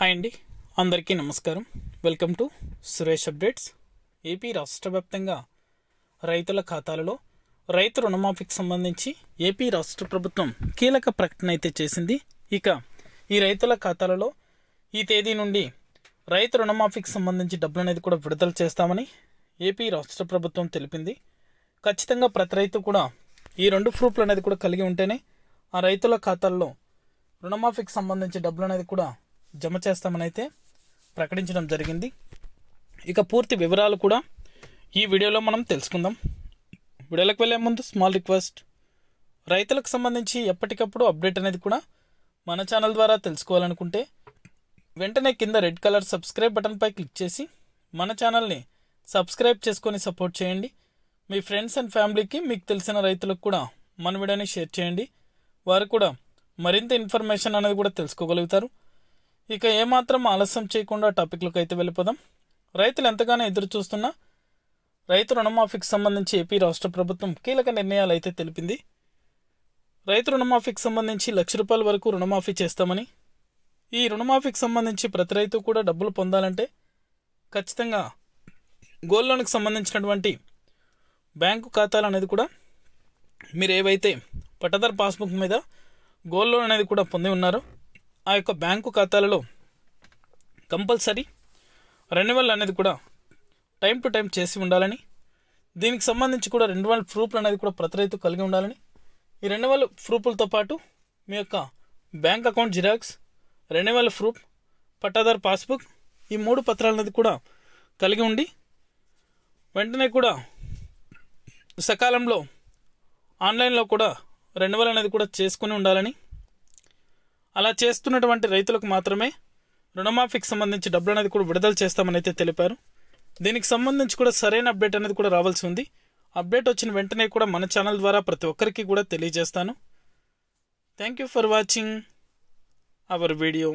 Hi అండి. అందరికీ నమస్కారం. Welcome to Suresh updates. AP రాష్ట్ర వ్యాప్తంగా రైతుల ఖాతాలలో రైతు రుణమాఫీకి సంబంధించి ఏపీ రాష్ట్ర ప్రభుత్వం కీలక ప్రకటన అయితే చేసింది. ఇక ఈ రైతుల ఖాతాలలో ఈ తేదీ నుండి రైతు రుణమాఫీకి సంబంధించి డబ్బులు అనేది కూడా విడుదల చేస్తామని ఏపీ రాష్ట్ర ప్రభుత్వం తెలిపింది. ఖచ్చితంగా ప్రతి రైతు కూడా ఈ రెండు ప్రూఫ్లు అనేది కూడా కలిగి ఉంటేనే ఆ రైతుల ఖాతాల్లో రుణమాఫీకి సంబంధించి డబ్బులు అనేది కూడా జమ చేస్తామని అయితే ప్రకటించడం జరిగింది. ఇక పూర్తి వివరాలు కూడా ఈ వీడియోలో మనం తెలుసుకుందాం. వీడియోలకు వెళ్ళే ముందు స్మాల్ రిక్వెస్ట్ రైతులకు సంబంధించి ఎప్పటికప్పుడు అప్డేట్ అనేది కూడా మన ఛానల్ ద్వారా తెలుసుకోవాలనుకుంటే వెంటనే కింద రెడ్ కలర్ సబ్స్క్రైబ్ బటన్పై క్లిక్ చేసి మన ఛానల్ని సబ్స్క్రైబ్ చేసుకొని సపోర్ట్ చేయండి. మీ ఫ్రెండ్స్ అండ్ ఫ్యామిలీకి మీకు తెలిసిన రైతులకు కూడా మన వీడియోని షేర్ చేయండి. వారు కూడా మరింత ఇన్ఫర్మేషన్ అనేది కూడా తెలుసుకోగలుగుతారు. ఇక ఏమాత్రం ఆలస్యం చేయకుండా టాపిక్లకు అయితే వెళ్ళిపోదాం. రైతులు ఎంతగానో ఎదురు చూస్తున్నా రైతు రుణమాఫీకి సంబంధించి ఏపీ రాష్ట్ర ప్రభుత్వం కీలక నిర్ణయాలు అయితే తెలిపింది. రైతు రుణమాఫీకి సంబంధించి లక్ష రూపాయల వరకు రుణమాఫీ చేస్తామని ఈ రుణమాఫీకి సంబంధించి ప్రతి రైతు కూడా డబ్బులు పొందాలంటే ఖచ్చితంగా గోల్డ్ లోన్కి సంబంధించినటువంటి బ్యాంకు ఖాతాలు అనేది కూడా మీరు ఏవైతే పట్టదారు పాస్బుక్ మీద గోల్డ్ లోన్ అనేది కూడా పొంది ఉన్నారో ఆ యొక్క బ్యాంకు ఖాతాలలో కంపల్సరీ రెన్యువల్ అనేది కూడా టైం టు టైం చేసి ఉండాలని దీనికి సంబంధించి కూడా రెన్యువల్ ప్రూఫ్లు అనేది కూడా ప్రతి రైతు కలిగి ఉండాలని ఈ రెన్యువల్ ప్రూఫ్లతో పాటు మీ యొక్క bank account xerox renewal proof పట్టాదారు పాస్బుక్ ఈ మూడు పత్రాలు అనేది కూడా కలిగి ఉండి వెంటనే కూడా సకాలంలో ఆన్లైన్లో కూడా రెన్యువల్ అనేది కూడా చేసుకుని ఉండాలని అలా చేస్తున్నటువంటి రైతులకు మాత్రమే రుణమాఫీకి సంబంధించి డబ్బులు అనేది కూడా విడుదల చేస్తామని అయితే తెలిపారు. దీనికి సంబంధించి కూడా సరైన అప్డేట్ అనేది కూడా రావాల్సి ఉంది. అప్డేట్ వచ్చిన వెంటనే కూడా మన ఛానల్ ద్వారా ప్రతి ఒక్కరికి కూడా తెలియజేస్తాను. Thank you for watching our video